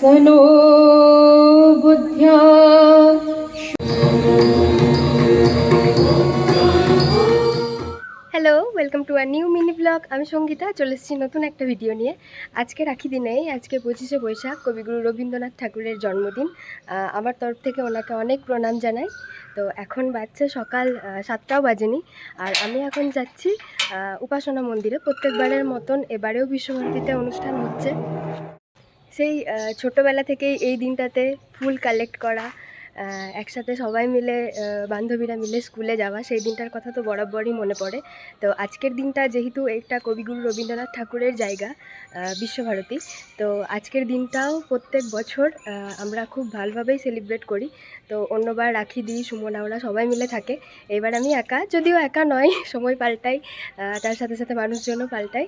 स नो बुद्ध्या welcome to our new mini blog আমি সঙ্গীতা, চলে এসেছি নতুন একটা ভিডিও নিয়ে। আজকে রাখি দিনেই আজকে পঁচিশে বৈশাখ, কবিগুরু রবীন্দ্রনাথ ঠাকুরের জন্মদিন। আমার তরফ থেকে ওনাকে অনেক প্রণাম জানাই। তো এখন বাজছে সকাল সাতটাও বাজেনি। আর আমি এখন যাচ্ছি উপাসনা মন্দিরে। প্রত্যেকবারের মতন এবারেও বিশ্বভারতীতে অনুষ্ঠান হচ্ছে। সেই ছোটবেলা থেকেই এই দিনটাতে ফুল কালেক্ট করা একসাথে সবাই মিলে বান্ধবীরা মিলে স্কুলে যাওয়া, সেই দিনটার কথা তো বরাবরই মনে পড়ে। তো আজকের দিনটা যেহেতু একটা কবিগুরু রবীন্দ্রনাথ ঠাকুরের জায়গা বিশ্বভারতী, তো আজকের দিনটাও প্রত্যেক বছর আমরা খুব ভালোভাবেই সেলিব্রেট করি। তো অন্যবার রাখি দিই, সুমনা, ওরা সবাই মিলে থাকে। এবার আমি একা, যদিও একা নয়, সময় পাল্টাই তার সাথে সাথে মানুষজনও পাল্টাই।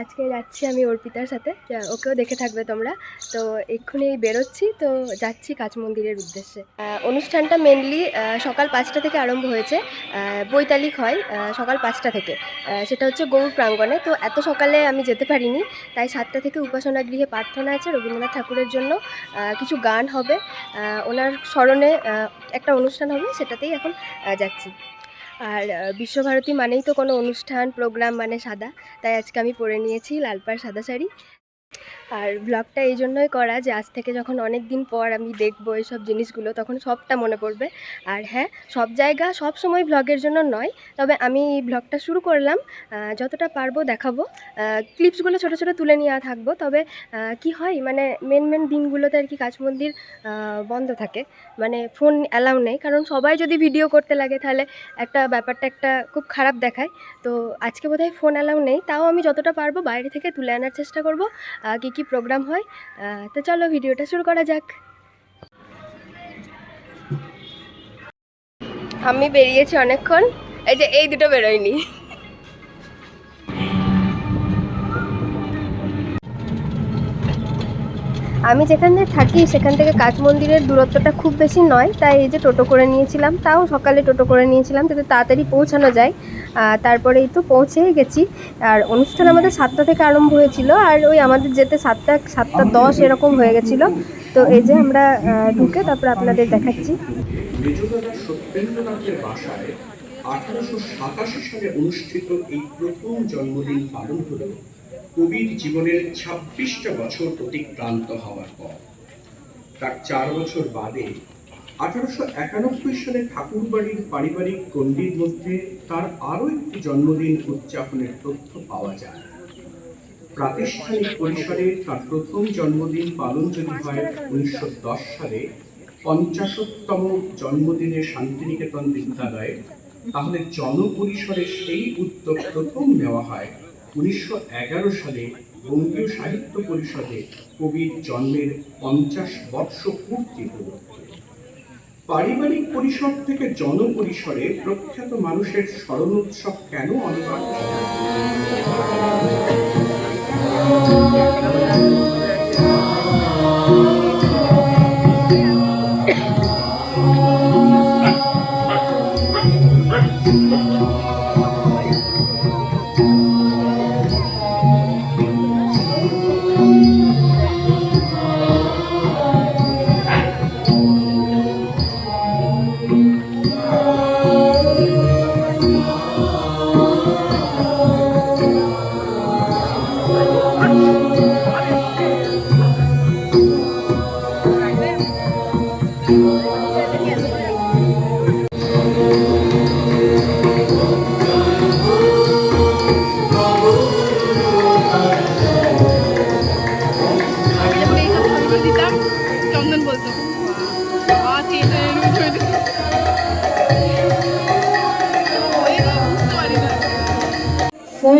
আজকে যাচ্ছি আমি অর্পিতার সাথে ওকেও দেখে থাকবে তোমরা। তো এক্ষুনি বেরোচ্ছি, তো যাচ্ছি কাচ মন্দিরের উদ্দেশ্যে। অনুষ্ঠানটা মেনলি সকাল পাঁচটা থেকে আরম্ভ হয়েছে। বৈতালিক হয় সকাল পাঁচটা থেকে। সেটা হচ্ছে গৌর প্রাঙ্গণে। তো এত সকালে আমি যেতে পারিনি, তাই সাতটা থেকে উপাসনা গৃহে প্রার্থনা আছে রবীন্দ্রনাথ ঠাকুরের জন্য। কিছু গান হবে। ওনার স্মরণে একটা অনুষ্ঠান হবে, সেটাতেই এখন যাচ্ছি। আর বিশ্বভারতী মানেই তো কোনো অনুষ্ঠান, প্রোগ্রাম মানে সাদা। তাই আজকে আমি পরে নিয়েছি লালপাড় সাদা শাড়ি। আর ব্লগটা এই জন্যই করা যে আজ থেকে যখন অনেক দিন পর আমি দেখব এইসব জিনিসগুলো, তখন সবটা মনে পড়বে। আর হ্যাঁ সব জায়গা সব সময় ব্লগের জন্য নয়, তবে আমি ব্লগটা শুরু করলাম। যতটা পারব দেখাবো। ক্লিপসগুলো ছোট ছোট তুলে নিয়ে থাকব, তবে কি হয় মানে মেন মেন দিনগুলোতে আর কি কাজ মন্দির বন্ধ থাকে। মানে ফোন অ্যালাউ নেই, কারণ সবাই যদি ভিডিও করতে লাগে, তাহলে একটা ব্যাপারটা একটা খুব খারাপ দেখায়। তো আজকে বোধহয় ফোন অ্যালাউ নেই, তাও আমি যতটা পারব বাইরে থেকে তুলে আনার চেষ্টা করব। কী কি প্রোগ্রাম হয়? তো চলো ভিডিওটা শুরু করা যাক। আমি বেরিয়েছি অনেকক্ষণ। এই যে, এই দুটো বেরোয়নি। আমি যেখানে থাকি সেখান থেকে কাজ মন্দিরের দূরত্বটা খুব বেশি নয়। তাই এই যে টোটো করে নিয়েছিলাম তাও সকালে টোটো করে নিয়েছিলাম যাতে তাড়াতাড়ি পৌঁছানো যায়। আহ, তারপরে তো পৌঁছেই গেছি। আর অনুষ্ঠান আমাদের সাতটা থেকে আরম্ভ হয়েছিল আর ওই আমাদের যেতে সাতটা সাতটা দশ এরকম হয়ে গেছিল। তো এই যে আমরা ঢুকে তারপর আপনাদের দেখাচ্ছি। আঠারোশো সাতাশি সালে অনুষ্ঠিত এই প্রথম জন্মদিন পালন হল। কবির জীবনের ছাব্বিশটা বছর অতিক্রান্ত হওয়ার পর। তার চার বছর বাদে আঠারোশো একানব্বই সালে ঠাকুরবাড়ির পারিবারিক গণ্ডির মধ্যে তার আরও একটি জন্মদিন উদযাপনের তথ্য পাওয়া যায়। প্রাতিষ্ঠানিক পরিসরে তার প্রথম জন্মদিন পালন যদি হয় উনিশশো দশ সালে পঞ্চাশোত্তম জন্মদিনে শান্তিনিকেতন বিদ্যালয়ে, তাহলে জনপরিসরে সেই উদ্যোগ প্রথম নেওয়া হয় উনিশশো এগারো সালে বঙ্গীয় সাহিত্য পরিষদে কবির জন্মের পঞ্চাশ বর্ষ পূর্তি উপলক্ষে। পারিবারিক পরিসর থেকে জনপরিসরে প্রখ্যাত মানুষের স্মরণ উৎসব কেন অনিবার্য?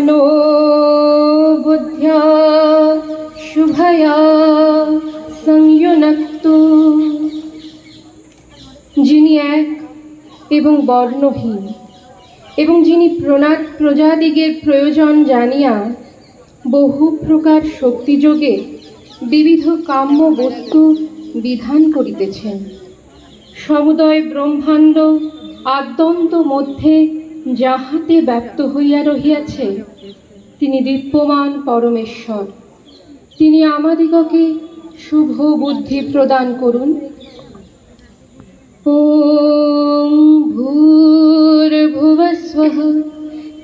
स नो बुद्ध्या शुभया সংযুক্তু যিনি এক এবং বর্ণহীন এবং যিনি প্রণাদ প্রজাদিগের প্রয়োজন জানিয়া বহু প্রকার শক্তিযোগে বিবিধ কাম্য বস্তু বিধান করিতেছেন সমুদয় ব্রহ্মাণ্ড আদ্যন্ত মধ্যে যাহাতে ব্যক্ত হইয়া রহিয়াছে, তিনি দীপ্যমান পরমেশ্বর। তিনি আমাদিগকে শুভ বুদ্ধি প্রদান করুন। ওম ভূর্ভুবস্ব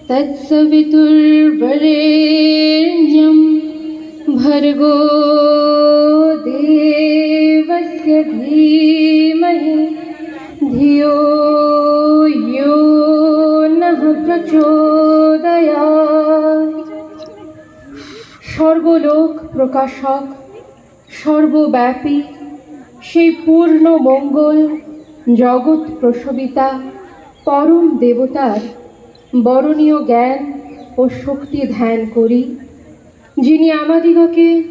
তৎসবিতুর্বরেণ্যম। ভর্গো দেবস্য ধীমহি। ধিয়ো সর্বলোক প্রকাশক, সর্বব্যাপী, সেই পূর্ণ মঙ্গল জগৎ প্রসবিতা, পরম দেবতার বরণীয় জ্ঞান ও শক্তি ধ্যান করি, যিনি আমাদিগকে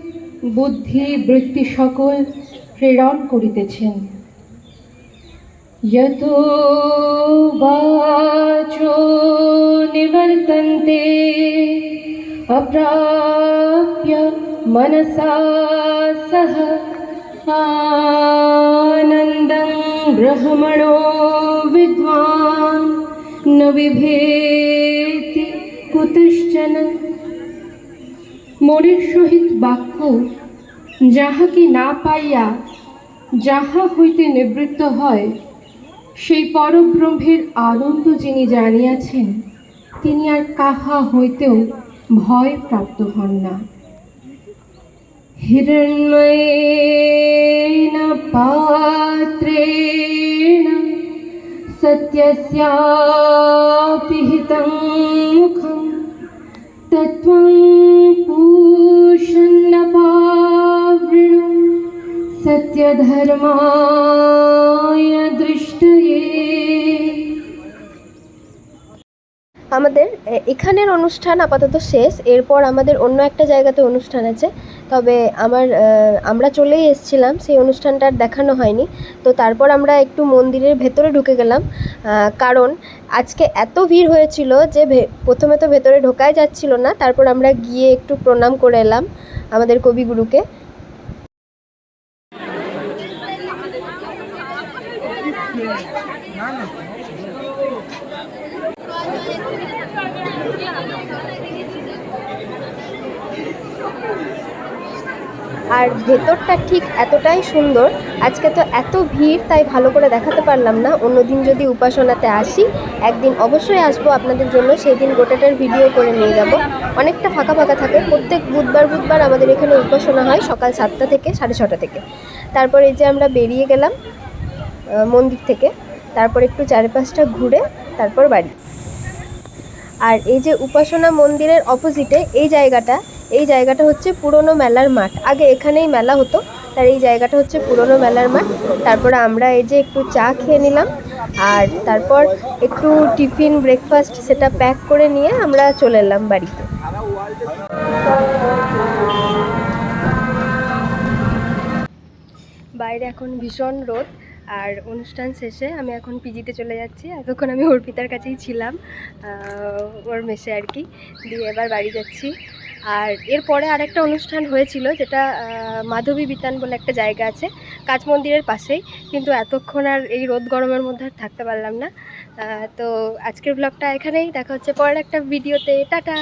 বুদ্ধি, বৃত্তি সকল প্রেরণ করিতেছেন। यतो वाचो निवर्तन्ते अप्राप्य मनसा सह आनन्दं ब्रह्मणो विद्वान् न বিভেতি কুতশ্চন মনের সহিত বাক্য যাহাকে না পাইয়া যাহা হইতে নিবৃত্ত হয় সেই পরব্রহ্মের আনন্দ যিনি জানিয়াছেন, তিনি আর কাহা হইতেও ভয় প্রাপ্ত হন না। হিরণ্ময়েন পাত্রেণ সত্যস্যাপি হিতং মুখম তত্ত্বং নিত্যধর্মায় দৃষ্টি আমাদের এখানের অনুষ্ঠান আপাতত শেষ, এরপর আমাদের অন্য একটা জায়গাতে অনুষ্ঠান আছে, তবে আমার আমরা চলেই এসেছিলাম, সেই অনুষ্ঠানটা আর দেখানো হয়নি, তো তারপর আমরা একটু মন্দিরের ভেতরে ঢুকে গেলাম কারণ আজকে এত ভিড় হয়েছিল যে প্রথমে তো ভেতরে ঢোকাই যাচ্ছিল না, তারপর আমরা গিয়ে একটু প্রণাম করে এলাম আমাদের কবিগুরুকে আর ভেতরটা ঠিক এতটাই সুন্দর, আজকে তো এত ভিড়, তাই ভালো করে দেখাতে পারলাম না। অন্যদিন যদি উপাসনাতে আসি, একদিন অবশ্যই আসব আপনাদের জন্য সেই দিন গোটাটার ভিডিও করে নিয়ে যাব। অনেকটা ফাঁকা ফাঁকা থাকে, প্রত্যেক বুধবার বুধবার আমাদের এখানে উপাসনা হয় সকাল সাতটা থেকে, সাড়ে ছটা থেকে। তারপর এই যে আমরা বেরিয়ে গেলাম মন্দির থেকে। তারপর একটু চারপাশটা ঘুরে তারপর বাড়ি। আর এই যে উপাসনা মন্দিরের অপোজিটে এই জায়গাটা এই জায়গাটা হচ্ছে পুরনো মেলার মাঠ। আগে এখানেই মেলা হতো, তার এই জায়গাটা হচ্ছে পুরনো মেলার মাঠ। তারপরে আমরা এই যে একটু চা খেয়ে নিলাম, আর তারপর একটু টিফিন ব্রেকফাস্ট সেটা প্যাক করে নিয়ে আমরা চলে এলাম বাড়িতে। বাইরে এখন ভীষণ রোদ আর অনুষ্ঠান শেষে আমি এখন পিজিতে চলে যাচ্ছি। এতক্ষণ আমি অর্পিতার কাছেই ছিলাম ওর মেসে আর কি। দিয়ে এবার বাড়ি যাচ্ছি। আর এরপরে আরেকটা অনুষ্ঠান হয়েছিল, যেটা মাধবী বিতান বলে একটা জায়গা আছে কাঁচ মন্দিরের পাশেই। কিন্তু এতক্ষণ আর এই রোদ গরমের মধ্যে আর থাকতে পারলাম না। তো আজকের ব্লগটা এখানেই। দেখা হচ্ছে পরের একটা ভিডিওতে টাটা!